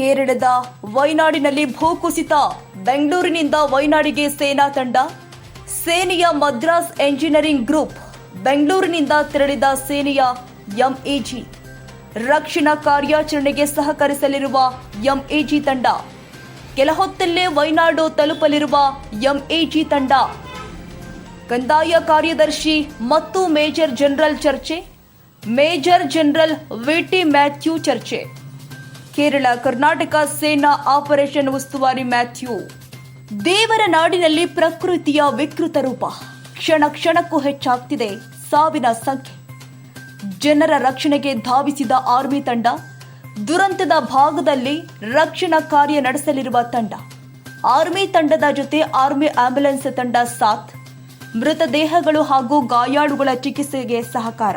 ಕೇರಳದ ವೈನಾಡಿನಲ್ಲಿ ಭೂಕುಸಿತ. ಬೆಂಗಳೂರಿನಿಂದ ವೈನಾಡಿಗೆ ಸೇನಾ ತಂಡ. ಸೇನೆಯ ಮದ್ರಾಸ್ ಎಂಜಿನಿಯರಿಂಗ್ ಗ್ರೂಪ್ ಬೆಂಗಳೂರಿನಿಂದ ತೆರಳಿದ ಸೇನೆಯ ಎಂಇಜಿ ರಕ್ಷಣಾ ಕಾರ್ಯಾಚರಣೆಗೆ ಸಹಕರಿಸಲಿರುವ ಎಂಇಜಿ ತಂಡ. ಕೆಲ ಹೊತ್ತಲ್ಲೇ ವೈನಾಡು ತಲುಪಲಿರುವ ಎಂಇಜಿ ತಂಡ. ಕಂದಾಯ ಕಾರ್ಯದರ್ಶಿ ಮತ್ತು ಮೇಜರ್ ಜನರಲ್ ಚರ್ಚೆ. Major general V T Mathew ಚರ್ಚೆ. ಕೇರಳ ಕರ್ನಾಟಕ ಸೇನಾ ಆಪರೇಷನ್ ಉಸ್ತುವಾರಿ ಮ್ಯಾಥ್ಯೂ. ದೇವರ ನಾಡಿನಲ್ಲಿ ಪ್ರಕೃತಿಯ ವಿಕೃತ ರೂಪ. ಕ್ಷಣ ಕ್ಷಣಕ್ಕೂ ಹೆಚ್ಚಾಗ್ತಿದೆ ಸಾವಿನ ಸಂಖ್ಯೆ. ಜನರ ರಕ್ಷಣೆಗೆ ಧಾವಿಸಿದ ಆರ್ಮಿ ತಂಡ, ದುರಂತದ ಭಾಗದಲ್ಲಿ ರಕ್ಷಣಾ ಕಾರ್ಯ ನಡೆಸಲಿರುವ ತಂಡ. ಆರ್ಮಿ ತಂಡದ ಜೊತೆ ಆರ್ಮಿ ಆಂಬ್ಯುಲೆನ್ಸ್ ತಂಡ ಸಾಥ್. ಮೃತದೇಹಗಳು ಹಾಗೂ ಗಾಯಾಳುಗಳ ಚಿಕಿತ್ಸೆಗೆ ಸಹಕಾರ.